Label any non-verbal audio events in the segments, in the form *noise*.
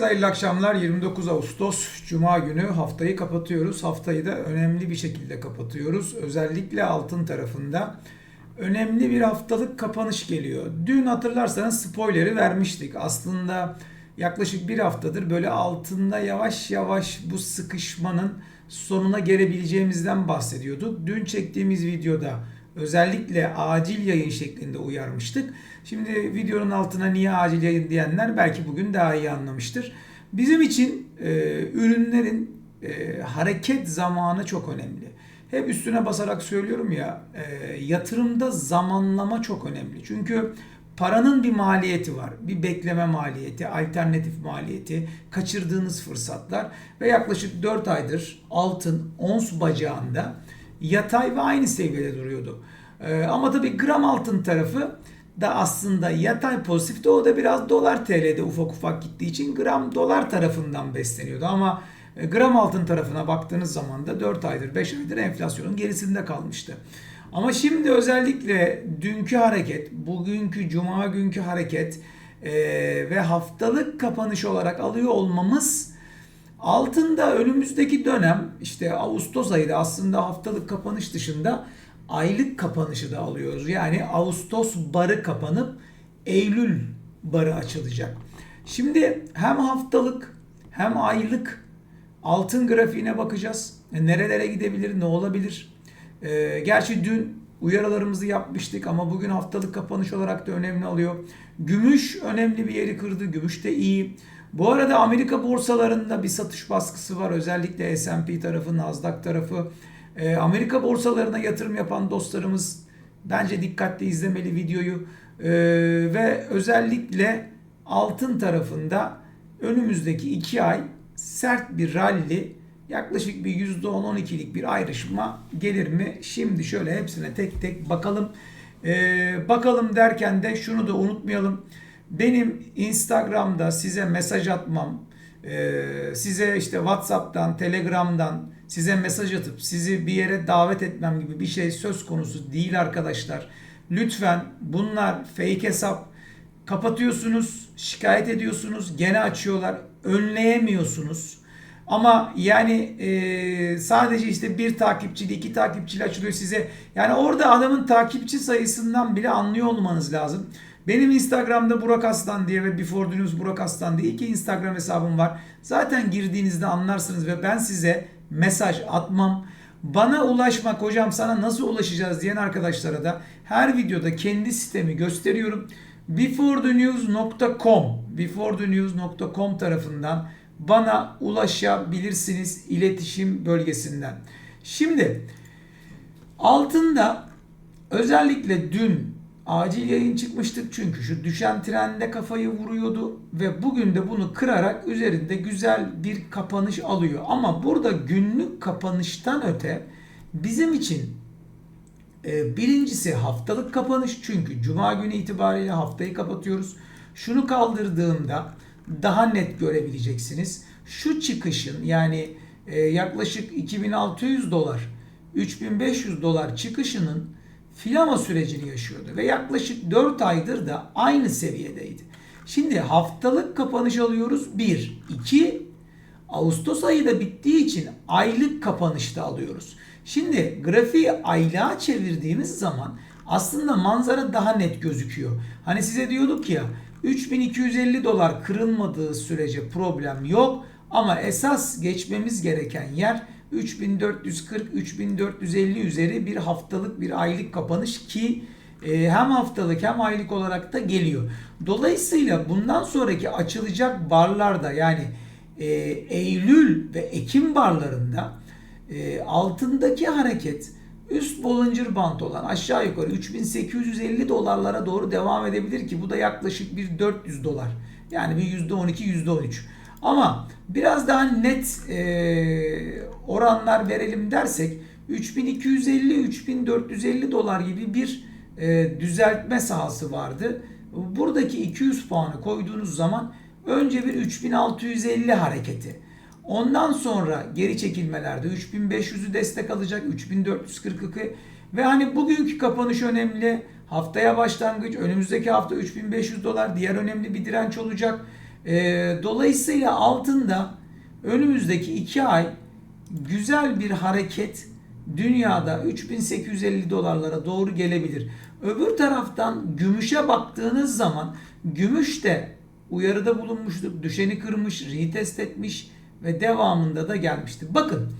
Herkese hayırlı akşamlar. 29 Ağustos Cuma günü haftayı kapatıyoruz. Haftayı da önemli bir şekilde kapatıyoruz. Özellikle altın tarafında önemli bir haftalık kapanış geliyor. Dün hatırlarsanız spoiler'i vermiştik. Aslında yaklaşık bir haftadır böyle altında yavaş yavaş bu sıkışmanın sonuna gelebileceğimizden bahsediyorduk. Dün çektiğimiz videoda özellikle acil yayın şeklinde uyarmıştık. Şimdi videonun altına niye acil yayın diyenler belki bugün daha iyi anlamıştır. Bizim için e, ürünlerin e, hareket zamanı çok önemli. Hep üstüne basarak söylüyorum ya e, yatırımda zamanlama çok önemli. Çünkü paranın bir maliyeti var. Bir bekleme maliyeti, alternatif maliyeti, kaçırdığınız fırsatlar ve yaklaşık 4 aydır altın ons bacağında yatay ve aynı seviyede duruyordu. Ee, ama tabii gram altın tarafı da aslında yatay pozitifte o da biraz dolar TL'de ufak ufak gittiği için gram dolar tarafından besleniyordu. Ama e, gram altın tarafına baktığınız zaman da 4 aydır 5 aydır enflasyonun gerisinde kalmıştı. Ama şimdi özellikle dünkü hareket, bugünkü cuma günkü hareket e, ve haftalık kapanış olarak alıyor olmamız altında önümüzdeki dönem işte Ağustos ayı da aslında haftalık kapanış dışında aylık kapanışı da alıyoruz. Yani Ağustos barı kapanıp Eylül barı açılacak. Şimdi hem haftalık hem aylık altın grafiğine bakacağız. E, nerelere gidebilir, ne olabilir? E, gerçi dün uyarılarımızı yapmıştık ama bugün haftalık kapanış olarak da önemli alıyor. Gümüş önemli bir yeri kırdı. Gümüş de iyi. Bu arada Amerika borsalarında bir satış baskısı var. Özellikle S&P tarafı, Nasdaq tarafı. E, Amerika borsalarına yatırım yapan dostlarımız bence dikkatli izlemeli videoyu. E, ve özellikle altın tarafında önümüzdeki iki ay sert bir rally yaklaşık bir %10-12'lik bir ayrışma gelir mi? Şimdi şöyle hepsine tek tek bakalım. Ee, bakalım derken de şunu da unutmayalım. Benim Instagram'da size mesaj atmam, e, size işte WhatsApp'tan, Telegram'dan size mesaj atıp sizi bir yere davet etmem gibi bir şey söz konusu değil arkadaşlar. Lütfen bunlar fake hesap kapatıyorsunuz, şikayet ediyorsunuz, gene açıyorlar, önleyemiyorsunuz. Ama yani e, sadece işte bir takipçili, iki takipçili açılıyor size. Yani orada adamın takipçi sayısından bile anlıyor olmanız lazım. Benim Instagram'da Burak Aslan diye ve Before News Burak Aslan diye iki Instagram hesabım var. Zaten girdiğinizde anlarsınız ve ben size mesaj atmam. Bana ulaşmak hocam sana nasıl ulaşacağız diyen arkadaşlara da her videoda kendi sitemi gösteriyorum. beforethenews.com beforethenews.com tarafından bana ulaşabilirsiniz iletişim bölgesinden. Şimdi altında özellikle dün acil yayın çıkmıştık çünkü şu düşen trende kafayı vuruyordu ve bugün de bunu kırarak üzerinde güzel bir kapanış alıyor. Ama burada günlük kapanıştan öte bizim için e, birincisi haftalık kapanış çünkü cuma günü itibariyle haftayı kapatıyoruz. Şunu kaldırdığımda daha net görebileceksiniz. Şu çıkışın yani e, yaklaşık 2600 dolar 3500 dolar çıkışının filama sürecini yaşıyordu ve yaklaşık 4 aydır da aynı seviyedeydi. Şimdi haftalık kapanış alıyoruz 1. 2. Ağustos ayı da bittiği için aylık kapanışta alıyoruz. Şimdi grafiği aylığa çevirdiğimiz zaman aslında manzara daha net gözüküyor. Hani size diyorduk ya 3250 dolar kırılmadığı sürece problem yok ama esas geçmemiz gereken yer 3440-3450 üzeri bir haftalık bir aylık kapanış ki e, hem haftalık hem aylık olarak da geliyor. Dolayısıyla bundan sonraki açılacak barlarda yani e, Eylül ve Ekim barlarında e, altındaki hareket üst Bollinger Band olan aşağı yukarı 3850 dolarlara doğru devam edebilir ki bu da yaklaşık bir 400 dolar. Yani bir %12 %13. Ama biraz daha net e, oranlar verelim dersek 3250-3450 dolar gibi bir e, düzeltme sahası vardı. Buradaki 200 puanı koyduğunuz zaman önce bir 3650 hareketi. Ondan sonra geri çekilmelerde 3500'ü destek alacak 3442 ve hani bugünkü kapanış önemli. Haftaya başlangıç önümüzdeki hafta 3500 dolar diğer önemli bir direnç olacak. Ee, dolayısıyla altında önümüzdeki iki ay güzel bir hareket dünyada 3850 dolarlara doğru gelebilir. Öbür taraftan gümüşe baktığınız zaman gümüş de uyarıda bulunmuştur. Düşeni kırmış, retest etmiş ve devamında da gelmişti. Bakın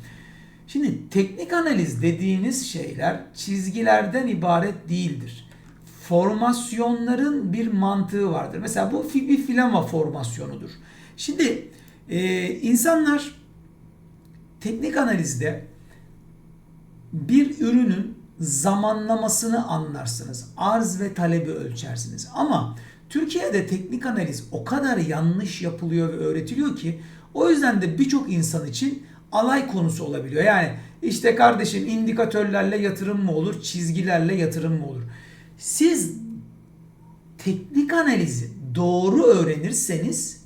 şimdi teknik analiz dediğiniz şeyler çizgilerden ibaret değildir. Formasyonların bir mantığı vardır. Mesela bu bir filama formasyonudur. Şimdi e, insanlar teknik analizde bir ürünün zamanlamasını anlarsınız. Arz ve talebi ölçersiniz. Ama Türkiye'de teknik analiz o kadar yanlış yapılıyor ve öğretiliyor ki o yüzden de birçok insan için alay konusu olabiliyor. Yani işte kardeşim indikatörlerle yatırım mı olur, çizgilerle yatırım mı olur? Siz teknik analizi doğru öğrenirseniz,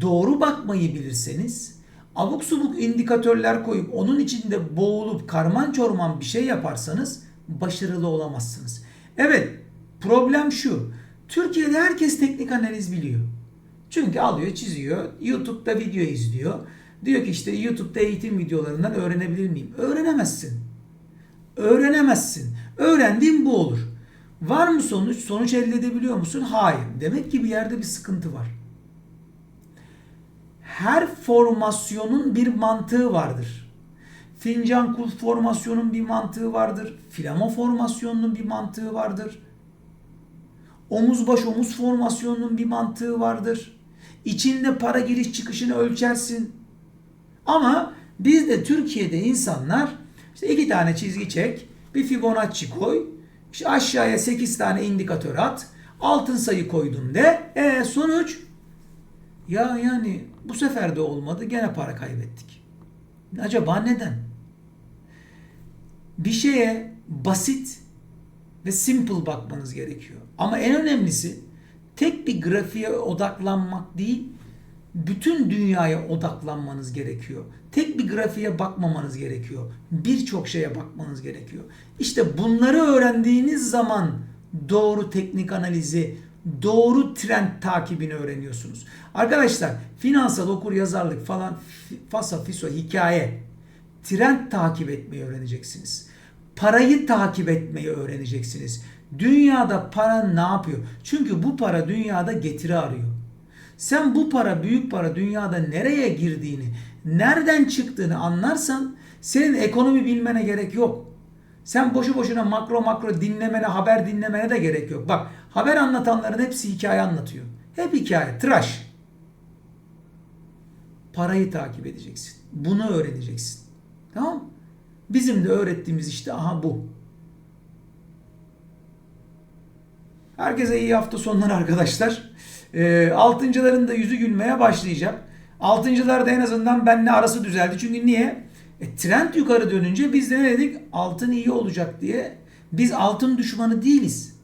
doğru bakmayı bilirseniz, abuk subuk indikatörler koyup onun içinde boğulup karman çorman bir şey yaparsanız başarılı olamazsınız. Evet, problem şu. Türkiye'de herkes teknik analiz biliyor. Çünkü alıyor, çiziyor, YouTube'da video izliyor. Diyor ki işte YouTube'da eğitim videolarından öğrenebilir miyim? Öğrenemezsin. Öğrenemezsin. Öğrendiğin bu olur. Var mı sonuç? Sonuç elde edebiliyor musun? Hayır. Demek ki bir yerde bir sıkıntı var. Her formasyonun bir mantığı vardır. Fincan kulp formasyonun bir mantığı vardır. Filama formasyonunun bir mantığı vardır. Omuz baş omuz formasyonunun bir mantığı vardır. İçinde para giriş çıkışını ölçersin. Ama bizde Türkiye'de insanlar işte iki tane çizgi çek, bir Fibonacci koy, işte aşağıya 8 tane indikatör at, altın sayı koydum de, e sonuç ya yani bu sefer de olmadı gene para kaybettik. Acaba neden? Bir şeye basit ve simple bakmanız gerekiyor. Ama en önemlisi tek bir grafiğe odaklanmak değil, bütün dünyaya odaklanmanız gerekiyor. Tek bir grafiğe bakmamanız gerekiyor. Birçok şeye bakmanız gerekiyor. İşte bunları öğrendiğiniz zaman doğru teknik analizi, doğru trend takibini öğreniyorsunuz. Arkadaşlar finansal okur yazarlık falan fasa fiso hikaye trend takip etmeyi öğreneceksiniz. Parayı takip etmeyi öğreneceksiniz. Dünyada para ne yapıyor? Çünkü bu para dünyada getiri arıyor. Sen bu para büyük para dünyada nereye girdiğini, nereden çıktığını anlarsan senin ekonomi bilmene gerek yok. Sen boşu boşuna makro makro dinlemene, haber dinlemene de gerek yok. Bak haber anlatanların hepsi hikaye anlatıyor. Hep hikaye, tıraş. Parayı takip edeceksin. Bunu öğreneceksin. Tamam? Bizim de öğrettiğimiz işte aha bu. Herkese iyi hafta sonları arkadaşlar. E, altıncıların da yüzü gülmeye başlayacak. Altıncılar da en azından benimle arası düzeldi. Çünkü niye? E, trend yukarı dönünce biz de ne dedik? Altın iyi olacak diye. Biz altın düşmanı değiliz.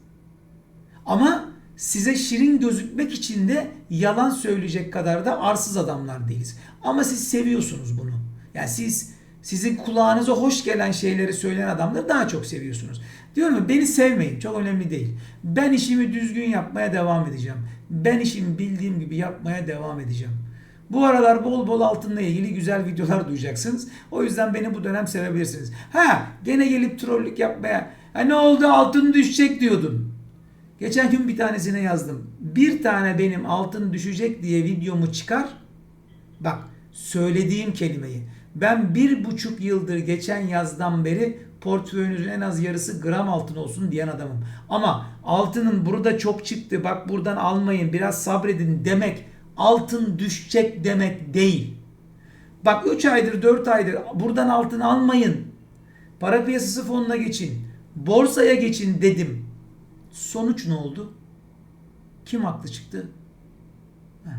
Ama size şirin gözükmek için de yalan söyleyecek kadar da arsız adamlar değiliz. Ama siz seviyorsunuz bunu. Yani siz sizin kulağınıza hoş gelen şeyleri söyleyen adamları daha çok seviyorsunuz. Diyorum ya beni sevmeyin çok önemli değil. Ben işimi düzgün yapmaya devam edeceğim. Ben işimi bildiğim gibi yapmaya devam edeceğim. Bu aralar bol bol altınla ilgili güzel videolar duyacaksınız. O yüzden beni bu dönem sevebilirsiniz. Ha gene gelip trollük yapmaya ha, ne oldu altın düşecek diyordun. Geçen gün bir tanesine yazdım. Bir tane benim altın düşecek diye videomu çıkar. Bak söylediğim kelimeyi. Ben bir buçuk yıldır geçen yazdan beri portföyünüzün en az yarısı gram altın olsun diyen adamım. Ama altının burada çok çıktı bak buradan almayın biraz sabredin demek altın düşecek demek değil. Bak 3 aydır 4 aydır buradan altın almayın. Para piyasası fonuna geçin. Borsaya geçin dedim. Sonuç ne oldu? Kim haklı çıktı? Heh.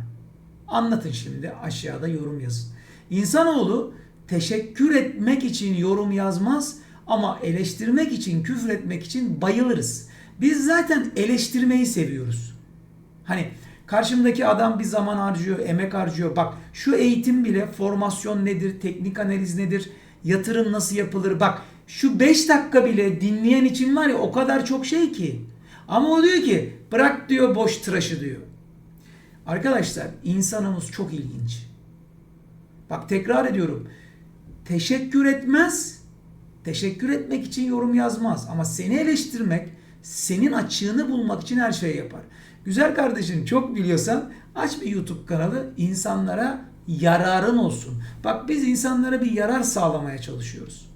Anlatın şimdi aşağıda yorum yazın. İnsanoğlu teşekkür etmek için yorum yazmaz ama eleştirmek için, küfür etmek için bayılırız. Biz zaten eleştirmeyi seviyoruz. Hani karşımdaki adam bir zaman harcıyor, emek harcıyor. Bak şu eğitim bile formasyon nedir, teknik analiz nedir, yatırım nasıl yapılır. Bak şu 5 dakika bile dinleyen için var ya o kadar çok şey ki. Ama o diyor ki bırak diyor boş tıraşı diyor. Arkadaşlar insanımız çok ilginç. Bak tekrar ediyorum. Teşekkür etmez. Teşekkür etmek için yorum yazmaz. Ama seni eleştirmek, senin açığını bulmak için her şeyi yapar. Güzel kardeşim çok biliyorsan aç bir YouTube kanalı insanlara yararın olsun. Bak biz insanlara bir yarar sağlamaya çalışıyoruz.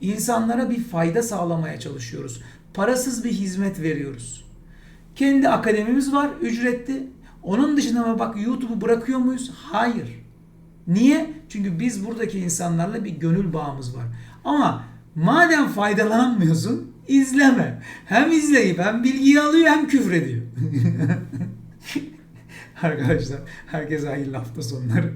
İnsanlara bir fayda sağlamaya çalışıyoruz. Parasız bir hizmet veriyoruz. Kendi akademimiz var ücretli. Onun dışında bak YouTube'u bırakıyor muyuz? Hayır. Niye? Çünkü biz buradaki insanlarla bir gönül bağımız var. Ama madem faydalanamıyorsun izleme. Hem izleyip hem bilgiyi alıyor hem küfrediyor. *laughs* Arkadaşlar herkese hayırlı hafta sonları.